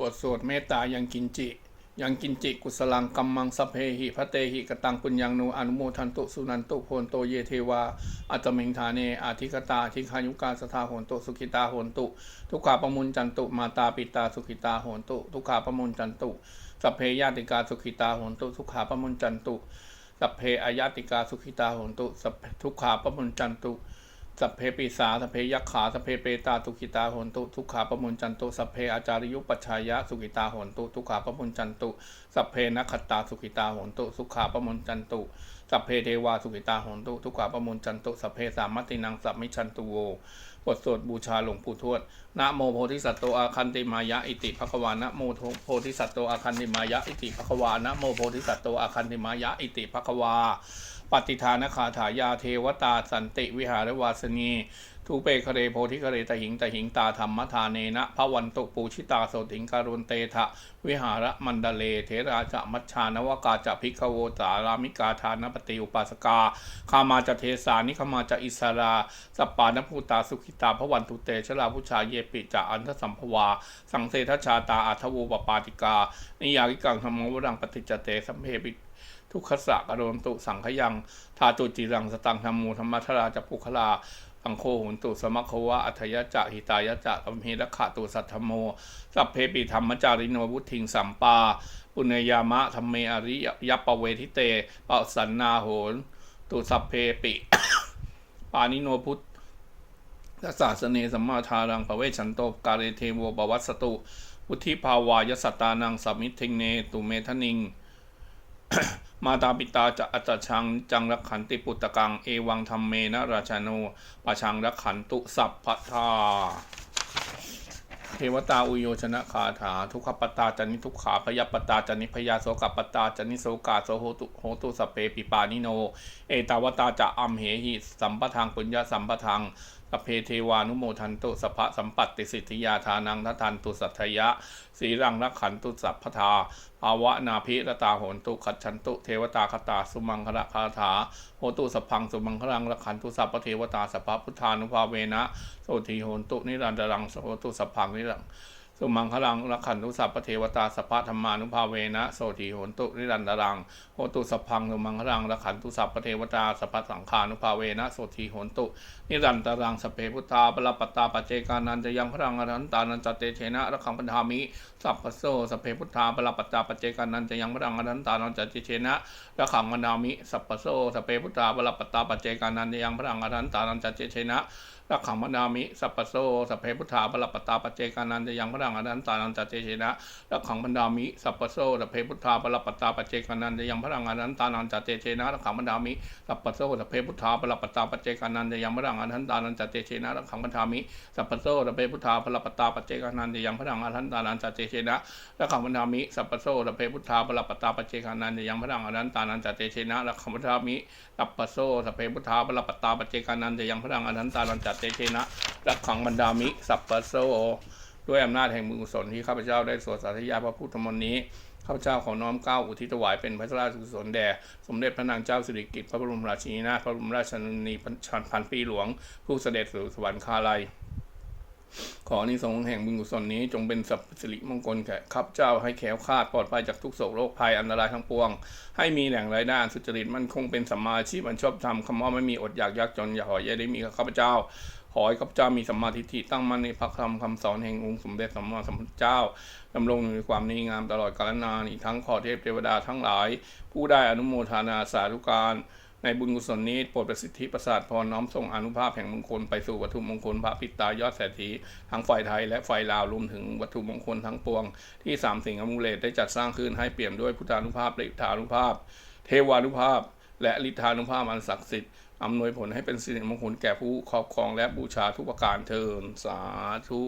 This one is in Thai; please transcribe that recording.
บทสวดเมตตายังกินจิ ยังกินจิกุสลังกัมมังสพเพหิพระเตหิกตังปุญญังโนอนุโมทันตุสุนันตุโพนโตเยเทวา อัตมิงธาเนอาทิกตาทิคายุกาสทาโหนตุสุขิตาโหนตุ ทุกขาปมุนจันตุมาตาปิตาสุขิตาโหนตุ ทุกขาปมุนจันตุสัพเพญาติกาสุขิตาโหนตุทุกขาปมุนจันตุสัพเพอายาติกาสุขิตาโหนตุสัพทุกขาปมุนจันตุ สัพเพปิสาสัพเพยักขาสัพเพเปตาทุกิตาโหนตุทุกขาปมุญจันตุสัพเพอาจาริยุปัชายะสุกิตาโหนตุทุกขาปมุญจันตุสัพเพนัคขตาสุกิตาโหนตุสุขาปมุญจันตุสัพเพเทวาสุกิตาโหนตุทุกขาปมุญจันตุสัพเพสามมัตตินังสัพมิชันตุโว ดสวดบูชาหลวงปู่ทวด นะโมโพธิสัตโตอาคันติมายะอิติภควานะโมโพธิสัตโตอาคันติมายะอิติภควานะโมโพธิสัตโตอาคันติมายะอิติภควา ปฏิทานคาถายาเทวตาสันติวิหารวาสนีทูเปคเรโพธิคเรตหิงตหิงตาธรรมทานเนนะพระวันตุปูชิตาโสติงการุณเตทะวิหารมันดเลเทราจะมัชชานวกาจะพิกโวสารามิกาทานปฏิอุปาสกาคามาจะเทสานิคมาจะอิสราสปานภูตาสุขิตาพระวันตุเตชลาพุชาเยปิจะอันทสัมภวา สังเสทชาตาอัทวูปปาติกา นิยากิกังธรรมวรังปฏิจเตสัมเพปิทุกขสะกระโดนตุสังขยัง ทาตุจิรังสตังธรรมูธรรมัทราจะปุคลา อังโคหุนตุสมัคควะอัทยะจะหิตายะจะตัมเหระขะตุสัทธโม สัพเพปิธรรมจาริโนวุทิงสัมปา ปุณยามะธรรมเมอริยปเวทิเตปะสันนาโหนตุสัพเพปิ ปานิโนพุทธศาสเนสัมมาทารังปะเวชันโตกาเรเทโวปวัสสตุวุธิภาวายสตตานังสัมมิทิงเนตุเมทนิง มาตาปิตาจะอัจฉังจังรักขันติปุตตะกัง เอวังธรรมเมนะราชาโนปะชังรักขันตุสัพพทาเทวตาอุโยชนะคาถา ทุกขปตาจันนิทุกขาพยปตาจันนิพยาโสกปตาจันนิโสกาโสโหตุโหตุสเปปิปานิโน เอตาวตาจะอัมเหหิสัมปทางปุญญาสัมปทาง อเพเทวานุโมทันตุสภะสัมปัตติสิทธิยาทานังทัทันตุสัทธยะสีรังรักขันตุสัพพทาภาวะนาภิรตาโหนตุขัดฉันตุเทวตาคตาสุมังคละคาถาโหตุสพังสุมังคลังรักขันตุสัพพเทวตาสัพพพุทธานุภาเวนะโสธีโหนตุนิรันดรังโสตุสพังนิรัง สุมังคลังรักขันตุสัพพเทวตาสัพพะธรรมานุภาเวนะโสถีโหนตุนิรันดรังโหตุสัพพังสุมังคลังรักขันตุสัพพเทวตาสัพพะสังฆานุภาเวนะโสถีโหนตุนิรันดรังสเพพุทธาปรปตาปเจกานันจะยังพลังอรันตานันจเตเชนะรักขังปัญหามิสัพพโสสเพพุทธาปรปตาปเจกานันจะยังพลังอรันตานันจเตเชนะรักขังปัญหามิสัพพโสสเพพุทธาปรปตาปเจกานันจะยังพลังอรันตานันจเตเชนะรักขังมนามิสัพพโสสเพพุทธาปรปตาปเจกานันจะยังพระดังอนันตานันจเจเชนะรักขังมนามิสัพพโสสัพเพพุทธาปรปตตาปเจกานันจะยังพระดังอนันตานันจเจเชนะรักขังมนามิสัพพโสสัพเพพุทธาปรปตตาปเจกานันจะยังพระดังอนันตานันจเจเชนะรักขังมนามิสัพพโสสัพเพพุทธาปรปตตาปเจกานันจะยังพระดังอนันตานันจเจเชนะรักขังมนามิสัพพโสสัพเพพุทธาปรปตตาปเจกานันจะยังพระดังอนันตานันจเจเชนะรักขังมนามิสัพพโสสัพเพพุทธาปรปตตาปเจกานันจะยังพระดังอนันตานันจเจเชนะรักขังบรรดามิสัพพโส ด้วยอำนาจแห่งบุญกุศลที่ข้าพเจ้าได้สวดสาธยายพระพุทธมนต์นี้ข้าพเจ้าขอน้อมเก้าอุทิศถวายเป็นพระราชกุศลแด่สมเด็จพระนางเจ้าสิริกิติ์พระบรมราชินีนาถพระบรมราชชนนีพันปีหลวง ผู้เสด็จสู่สวรรคาลัย ขออานิสงส์แห่งบุญกุศลนี้จงเป็นสัพสิริมงคลแก่ข้าพเจ้าให้แขล้วคาดปลอดภัยจากทุกโศกโรคภัยอันตรายทั้งปวง ให้มีแหล่งรายได้สุจริตมันคงเป็นสัมมาชีพอันชอบธรรมคำว่าไม่มีอดอยากยากจนอย่าหอยอย่าได้มีข้าพเจ้าขอให้ข้าพเจ้ามีสัมมาทิฏฐิตั้งมั่นในพระธรรมคำสอนแห่งองค์สมเด็จสัมมาสัมพุทธเจ้าดำรงอยู่ในความดีงามตลอดกาลนานอีกทั้งขอเทพเทวดาทั้งหลาย ผู้ได้อนุโมทนาสาธุการ ในบุญกุศลนี้โปรดประสิทธิประสาทพรน้อมส่งอนุภาพแห่งมงคลไปสู่วัตถุมงคลพระปิตายอดเศรษฐีทั้งฝ่ายไทยและฝ่ายลาวรวมถึงวัตถุมงคลทั้งปวง ที่สามสิ่งอมุเลตได้จัดสร้างขึ้นให้เปี่ยมด้วยพุทธานุภาพและอิทธานุภาพ เทวานุภาพ และฤทธานุภาพอันศักดิ์สิทธิ์อำนวยผลให้เป็นสิริมงคลแก่ผู้ครอบครองและบูชาทุกประการเทินสาธุ